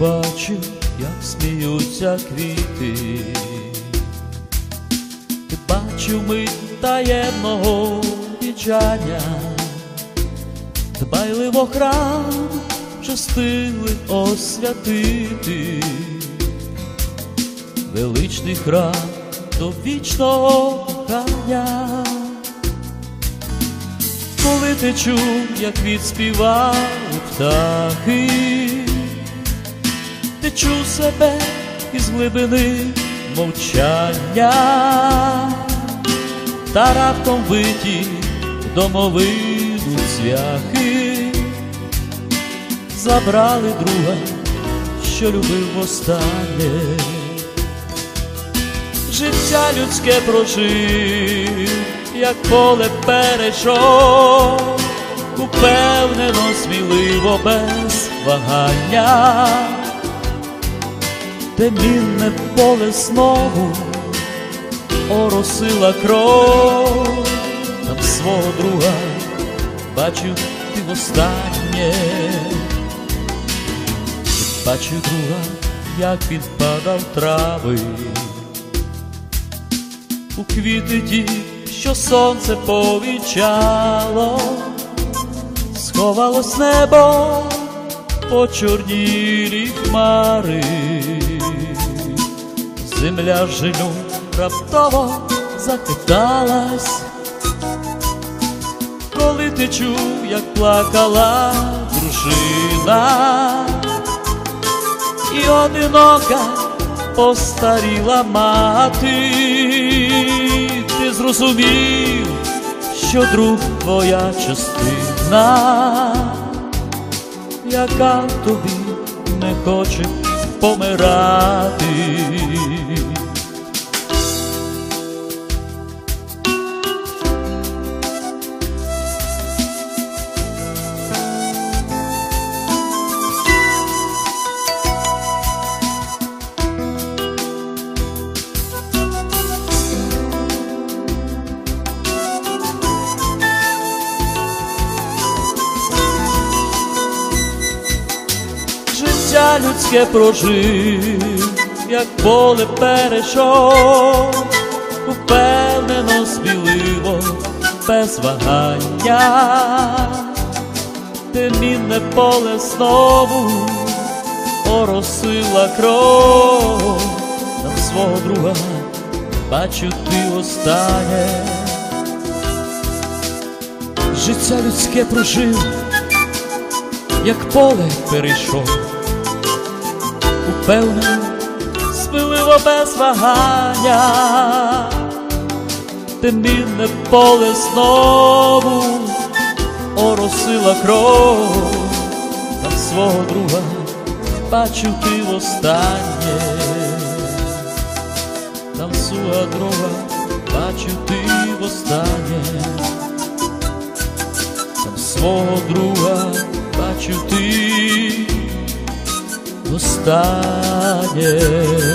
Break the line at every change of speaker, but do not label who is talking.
бачу, як сміються квіти, ти бачу мить таємного вічання, дбайливо храм частили освятити, величний храм до вічного кохання. Коли ти чув, як відспівали птахи, ти чув себе із глибини мовчання, та раптом виті домовину цвяхи, забрали друга, що любив востаннє. Життя людське прожив, як поле перейшов, упевнено, сміливо, без вагання, де мінне поле знову оросила кров, там свого друга бачив ти востаннє, бачив друга, як підпадав трави. У квіти ті, що сонце повічало, сховалось небо по чорнілі хмари, земля женю раптово захиталась, коли ти чув, як плакала дружина, і одинока постаріла мати, ти зрозумів, що друг твоя частина, яка тобі не хоче помирати. Людське прожив, як поле перейшов, упевнено, сміливо, без вагання, де мінне поле знову оросила кров, там свого друга бачу ти останнє. Життя людське прожив як поле перейшов, упевнено, сміливо без вагання, те мінне поле знову оросила кров, там свого друга бачив ти востаннє, там свого друга бачив ти востаннє. Там свого друга calles.